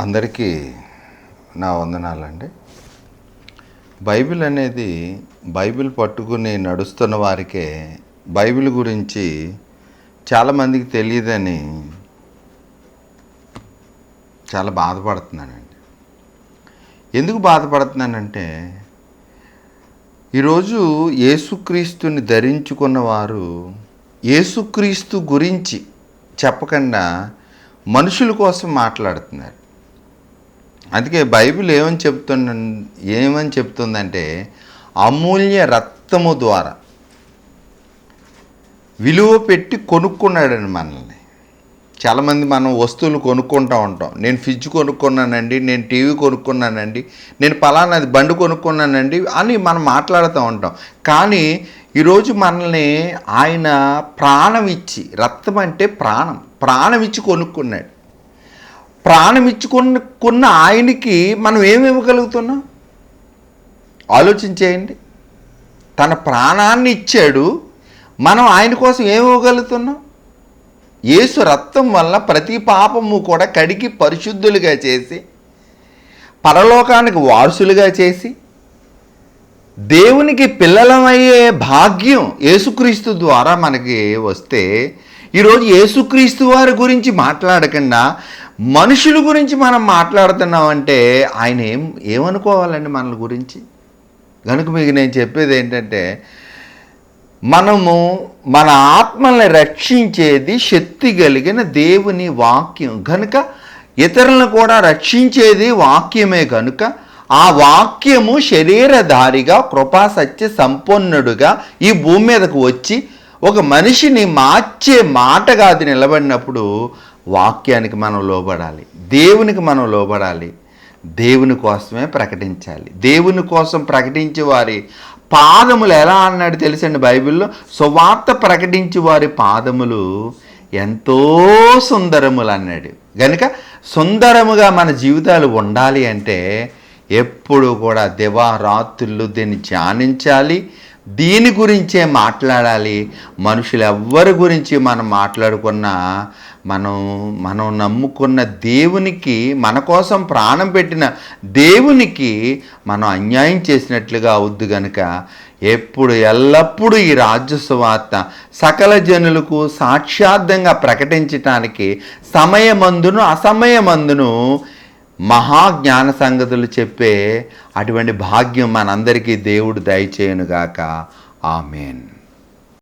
అందరికీ నా వందనాలండి. బైబిల్ అనేది బైబిల్ పట్టుకుని నడుస్తున్న వారికే బైబిల్ గురించి చాలామందికి తెలియదని చాలా బాధపడుతున్నానండి. ఎందుకు బాధపడుతున్నానంటే ఈరోజు యేసుక్రీస్తుని ధరించుకున్న వారు యేసుక్రీస్తు గురించి చెప్పకుండా మనుషుల కోసం మాట్లాడుతున్నారు. అందుకే బైబిల్ ఏమని చెప్తున్న ఏమని చెప్తుందంటే అమూల్య రక్తము ద్వారా విలువ పెట్టి కొనుక్కున్నాడని మనల్ని. చాలామంది మనం వస్తువులు కొనుక్కుంటూ ఉంటాం. నేను ఫ్రిడ్జ్ కొనుక్కున్నానండి నేను టీవీ కొనుక్కున్నానండి నేను పలానాది బండి కొనుక్కున్నానండి అని మనం మాట్లాడుతూ ఉంటాం. కానీ ఈరోజు మనల్ని ఆయన ప్రాణం ఇచ్చి రక్తం అంటే ప్రాణం ప్రాణం ఇచ్చి కొనుక్కున్నాడు. ప్రాణం ఇచ్చుకున్న కొన్న ఆయనకి మనం ఏమి ఇవ్వగలుగుతున్నాం? ఆలోచించేయండి. తన ప్రాణాన్ని ఇచ్చాడు. మనం ఆయన కోసం ఏమి ఇవ్వగలుగుతున్నాం? యేసు రక్తం వల్ల ప్రతి పాపము కూడా కడిగి పరిశుద్ధులుగా చేసి పరలోకానికి వారసులుగా చేసి దేవునికి పిల్లలమయ్యే భాగ్యం యేసుక్రీస్తు ద్వారా మనకి వస్తే ఈరోజు యేసుక్రీస్తు వారి గురించి మాట్లాడకుండా మనుషుల గురించి మనం మాట్లాడుతున్నామంటే ఆయన ఏం ఏమనుకోవాలండి మనల గురించి? కనుక మీకు నేను చెప్పేది ఏంటంటే మనము మన ఆత్మల్ని రక్షించేది శక్తి కలిగిన దేవుని వాక్యం. కనుక ఇతరులను కూడా రక్షించేది వాక్యమే కనుక ఆ వాక్యము శరీరధారిగా కృపా సత్య సంపన్నుడుగా ఈ భూమి మీదకు వచ్చి ఒక మనిషిని మార్చే మాటగా అది నిలబడినప్పుడు వాక్యానికి మనం లోబడాలి. దేవునికి మనం లోబడాలి. దేవుని కోసమే ప్రకటించాలి. దేవుని కోసం ప్రకటించే వారి పాదములు ఎలా అన్నాడు తెలుసండి బైబిల్లో? సువార్త ప్రకటించే వారి పాదములు ఎంతో సుందరములు అన్నాడు. గనుక సుందరముగా మన జీవితాలు ఉండాలి అంటే ఎప్పుడు కూడా దివారాత్రులు దీన్ని ధ్యానించాలి. దీని గురించే మాట్లాడాలి. మనుషులు ఎవ్వరి గురించి మనం మాట్లాడుకున్నా మనం మనం నమ్ముకున్న దేవునికి మన కోసం ప్రాణం పెట్టిన దేవునికి మనం అన్యాయం చేసినట్లుగా అవుద్దు కనుక ఎప్పుడు ఎల్లప్పుడూ ఈ రాజ్యస్వార్త సకల జనులకు సాక్షార్థంగా ప్రకటించటానికి సమయమందును అసమయమందును మహాజ్ఞాన సంగతులు చెప్పే అటువంటి భాగ్యం మనందరికీ దేవుడు దయచేయనుగాక. ఆమెన్.